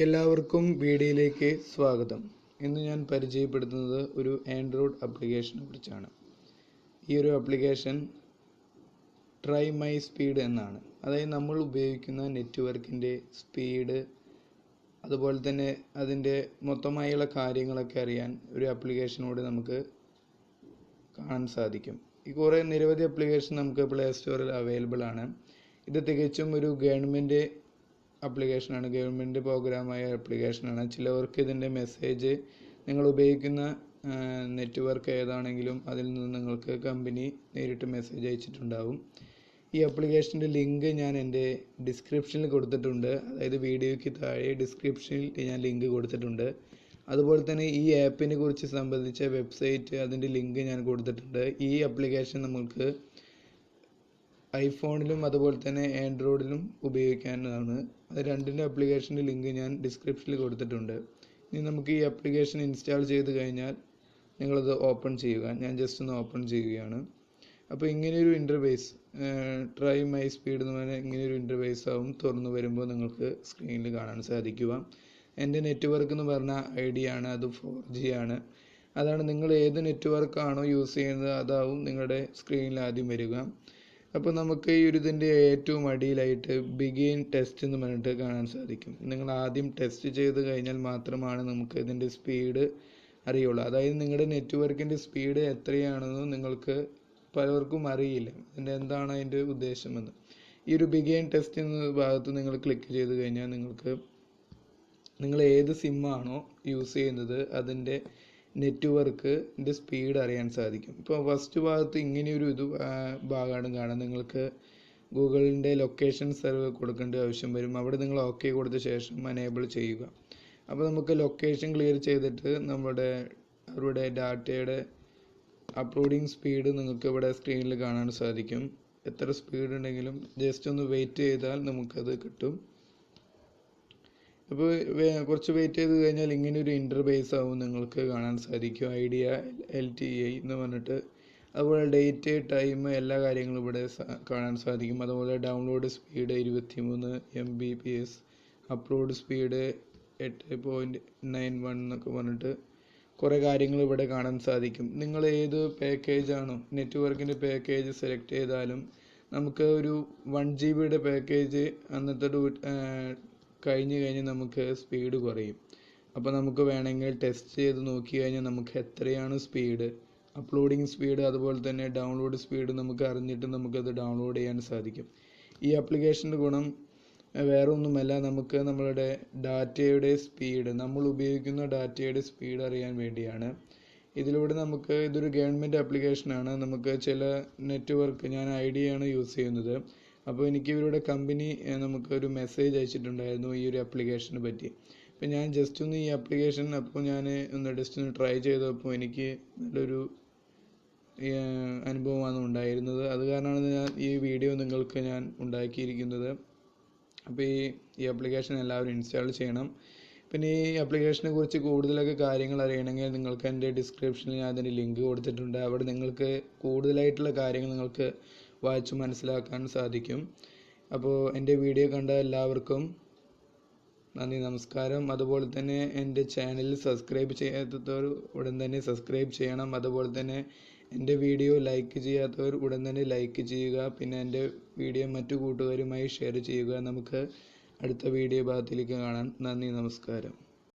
എല്ലാവർക്കും വീഡിയോയിലേക്ക് സ്വാഗതം. ഇന്ന് ഞാൻ പരിചയപ്പെടുത്തുന്നത് ഒരു ആൻഡ്രോയിഡ് ആപ്ലിക്കേഷനെ കുറിച്ചാണ്. ഈ ഒരു ആപ്ലിക്കേഷൻ ട്രൈ മൈ സ്പീഡ് എന്നാണ്. അതായത് നമ്മൾ ഉപയോഗിക്കുന്ന നെറ്റ്വർക്കിന്റെ സ്പീഡ് അതുപോലെ തന്നെ അതിന്റെ മൊത്തമായുള്ള കാര്യങ്ങളൊക്കെ അറിയാൻ ഒരു ആപ്ലിക്കേഷനോട് നമുക്ക് കാണാൻ സാധിക്കും. ഈ കുറേ നിരവധി ആപ്ലിക്കേഷൻ നമുക്ക് പ്ലേ സ്റ്റോറിൽ അവൈലബിൾ ആണ്. ഇത് തികച്ചും ഒരു ഗവൺമെന്റ് ആപ്ലിക്കേഷനാണ് ഗവൺമെന്റ് പ്രോഗ്രാമായ ആപ്ലിക്കേഷനാണ് ചിലവർക്ക് ഇതിന്റെ മെസ്സേജ് നിങ്ങൾ ഉപയോഗിക്കുന്ന നെറ്റ്വർക്ക് ഏതാണെങ്കിലും അതിൽ നിന്ന് നിങ്ങൾക്ക് കമ്പനി നേരിട്ട് മെസ്സേജ് അയച്ചിട്ടുണ്ടാവും. ഈ ആപ്ലിക്കേഷന്റെ ലിങ്ക് ഞാൻ എന്റെ ഡിസ്ക്രിപ്ഷനിൽ കൊടുത്തിട്ടുണ്ട്. അതായത് വീഡിയോയ്ക്ക് താഴെ ഡിസ്ക്രിപ്ഷനിൽ ഞാൻ ലിങ്ക് കൊടുത്തിട്ടുണ്ട്. അതുപോലെ തന്നെ ഈ ആപ്പിനെ കുറിച്ച് സംബന്ധിച്ച വെബ്സൈറ്റ് അതിന്റെ ലിങ്ക് ഞാൻ കൊടുത്തിട്ടുണ്ട്. ഈ ആപ്ലിക്കേഷൻ നമുക്ക് ഐഫോണിലും അതുപോലെ തന്നെ ആൻഡ്രോയിഡിലും ഉപയോഗിക്കാവുന്നതാണ്. അത് രണ്ടിന്റെ ആപ്ലിക്കേഷന്റെ ലിങ്ക് ഞാൻ ഡിസ്ക്രിപ്ഷനിൽ കൊടുത്തിട്ടുണ്ട്. ഇനി നമുക്ക് ഈ ആപ്ലിക്കേഷൻ ഇൻസ്റ്റാൾ ചെയ്ത് കഴിഞ്ഞാൽ നിങ്ങളത് ഓപ്പൺ ചെയ്യുക. ഞാൻ ജസ്റ്റ് ഒന്ന് ഓപ്പൺ ചെയ്യുകയാണ്. അപ്പോൾ ഇങ്ങനെയൊരു ഇന്റർഫേസ് ട്രൈ മൈ സ്പീഡ് എന്ന് പറഞ്ഞാൽ ഇങ്ങനെയൊരു ഇന്റർഫേസ് ആവും. തുറന്നു വരുമ്പോൾ നിങ്ങൾക്ക് സ്ക്രീനിൽ കാണാൻ സാധിക്കുക. എന്റെ നെറ്റ്വർക്ക് എന്ന് പറഞ്ഞാൽ ഡി ആണ് അത് ഫോർ ജി ആണ്. അതാണ് നിങ്ങൾ ഏത് നെറ്റ്വർക്കാണോ യൂസ് ചെയ്യുന്നത് അതാവും നിങ്ങളുടെ സ്ക്രീനിൽ ആദ്യം വരിക. അപ്പോൾ നമുക്ക് ഈ ഒരു ഇതിന്റെ ഏറ്റവും അടിയിലായിട്ട് ബിഗിൻ ടെസ്റ്റ് എന്ന് പറഞ്ഞിട്ട് കാണാൻ സാധിക്കും. നിങ്ങൾ ആദ്യം ടെസ്റ്റ് ചെയ്ത് കഴിഞ്ഞാൽ മാത്രമാണ് നമുക്ക് ഇതിന്റെ സ്പീഡ് അറിയുള്ളൂ. അതായത് നിങ്ങളുടെ നെറ്റ്വർക്കിന്റെ സ്പീഡ് എത്രയാണെന്ന് നിങ്ങൾക്ക് പലർക്കും അറിയില്ല. അതിന്റെ എന്താണ് അതിന്റെ ഉദ്ദേശമെന്ന്. ഈ ഒരു ബിഗിൻ ടെസ്റ്റ് എന്ന ഭാഗത്ത് നിങ്ങൾ ക്ലിക്ക് ചെയ്ത് കഴിഞ്ഞാൽ നിങ്ങൾക്ക് നിങ്ങൾ ഏത് സിമ്മാണോ യൂസ് ചെയ്യുന്നത് അതിന്റെ നെറ്റ്വർക്കിന്റെ സ്പീഡ് അറിയാൻ സാധിക്കും. ഇപ്പോൾ ഫസ്റ്റ് ഭാഗത്ത് ഇങ്ങനെയൊരു ഇത് ഭാഗമാണ് കാണാൻ നിങ്ങൾക്ക് ഗൂഗിളിന്റെ ലൊക്കേഷൻ സെർവ് കൊടുക്കേണ്ട ആവശ്യം വരും. അവിടെ നിങ്ങൾ ഓക്കെ കൊടുത്ത ശേഷം അനേബിൾ ചെയ്യുക. അപ്പോൾ നമുക്ക് ലൊക്കേഷൻ ക്ലിയർ ചെയ്തിട്ട് നമ്മുടെ അവരുടെ ഡാറ്റയുടെ അപ്ലോഡിങ് സ്പീഡ് നിങ്ങൾക്ക് ഇവിടെ സ്ക്രീനിൽ കാണാൻ സാധിക്കും. എത്ര സ്പീഡ് ഉണ്ടെങ്കിലും ജസ്റ്റ് ഒന്ന് വെയിറ്റ് ചെയ്താൽ നമുക്കത് കിട്ടും. അപ്പോൾ കുറച്ച് വെയിറ്റ് ചെയ്ത് കഴിഞ്ഞാൽ ഇങ്ങനെ ഒരു ഇന്റർബേസ് ആവും നിങ്ങൾക്ക് കാണാൻ സാധിക്കും. ഐഡിയ എൽ ടി ഐ എന്ന് പറഞ്ഞിട്ട്. അതുപോലെ ഡേറ്റ് ടൈം എല്ലാ കാര്യങ്ങളും ഇവിടെ കാണാൻ സാധിക്കും. അതുപോലെ ഡൗൺലോഡ് സ്പീഡ് ഇരുപത്തി മൂന്ന് M B P S upload speed എട്ട് പോയിന്റ് നയൻ വൺ എന്നൊക്കെ പറഞ്ഞിട്ട് കുറേ കാര്യങ്ങൾ ഇവിടെ കാണാൻ സാധിക്കും. നിങ്ങൾ ഏത് പാക്കേജ് ആണോ നെറ്റ്വർക്കിന്റെ പാക്കേജ് സെലക്ട് ചെയ്താലും നമുക്ക് ഒരു വൺ ജി ബിയുടെ പാക്കേജ് അന്നത്തെ കഴിഞ്ഞ് കഴിഞ്ഞ് നമുക്ക് സ്പീഡ് കുറയും. അപ്പോൾ നമുക്ക് വേണമെങ്കിൽ ടെസ്റ്റ് ചെയ്ത് നോക്കി കഴിഞ്ഞാൽ നമുക്ക് എത്രയാണ് സ്പീഡ് അപ്ലോഡിങ് സ്പീഡ് അതുപോലെ തന്നെ ഡൗൺലോഡ് സ്പീഡ് നമുക്ക് അറിഞ്ഞിട്ട് നമുക്കത് ഡൗൺലോഡ് ചെയ്യാൻ സാധിക്കും. ഈ ആപ്ലിക്കേഷന്റെ ഗുണം വേറെ ഒന്നുമല്ല നമുക്ക് നമ്മളുടെ ഡാറ്റയുടെ സ്പീഡ് നമ്മൾ ഉപയോഗിക്കുന്ന ഡാറ്റയുടെ സ്പീഡ് അറിയാൻ വേണ്ടിയാണ്. ഇതിലൂടെ നമുക്ക് ഇതൊരു ഗവൺമെന്റ് ആപ്ലിക്കേഷനാണ് നമുക്ക് ചില നെറ്റ്വർക്ക് ഞാൻ ഐഡിയ ആണ് യൂസ് ചെയ്യുന്നത്. അപ്പോൾ എനിക്ക് ഇവരുടെ കമ്പനി നമുക്കൊരു മെസ്സേജ് അയച്ചിട്ടുണ്ടായിരുന്നു ഈ ഒരു ആപ്ലിക്കേഷനെ പറ്റി. അപ്പോൾ ഞാൻ ജസ്റ്റ് ഒന്ന് ഈ ആപ്ലിക്കേഷൻ അപ്പോൾ ഞാൻ ഒന്ന് ജസ്റ്റ് ഒന്ന് ട്രൈ ചെയ്തപ്പോൾ എനിക്ക് നല്ലൊരു അനുഭവമാണ് ഉണ്ടായിരുന്നത്. അത് കാരണമാണ് ഞാൻ ഈ വീഡിയോ നിങ്ങൾക്ക് ഞാൻ ഉണ്ടാക്കിയിരിക്കുന്നത്. അപ്പോൾ ഈ ഈ ആപ്ലിക്കേഷൻ എല്ലാവരും ഇൻസ്റ്റാൾ ചെയ്യണം. പിന്നെ ഈ ആപ്ലിക്കേഷനെ കുറിച്ച് കൂടുതലൊക്കെ കാര്യങ്ങൾ അറിയണമെങ്കിൽ നിങ്ങൾക്ക് എന്റെ ഡിസ്ക്രിപ്ഷനിൽ ഞാൻ അതിന്റെ ലിങ്ക് കൊടുത്തിട്ടുണ്ട്. അവിടെ നിങ്ങൾക്ക് കൂടുതലായിട്ടുള്ള കാര്യങ്ങൾ നിങ്ങൾക്ക് വായിച്ച് മനസ്സിലാക്കാൻ സാധിക്കും. അപ്പോൾ എന്റെ വീഡിയോ കണ്ട എല്ലാവർക്കും നന്ദി നമസ്കാരം. അതുപോലെ തന്നെ എന്റെ ചാനൽ സബ്സ്ക്രൈബ് ചെയ്യാത്തവർ ഉടൻ തന്നെ സബ്സ്ക്രൈബ് ചെയ്യണം. അതുപോലെ തന്നെ എന്റെ വീഡിയോ ലൈക്ക് ചെയ്യാത്തവർ ഉടൻ തന്നെ ലൈക്ക് ചെയ്യുക. പിന്നെ എന്റെ വീഡിയോ മറ്റു കൂട്ടുകാരുമായി ഷെയർ ചെയ്യുക. നമുക്ക് അടുത്ത വീഡിയോ ഭാഗത്തിലേക്ക് കാണാം. നന്ദി നമസ്കാരം.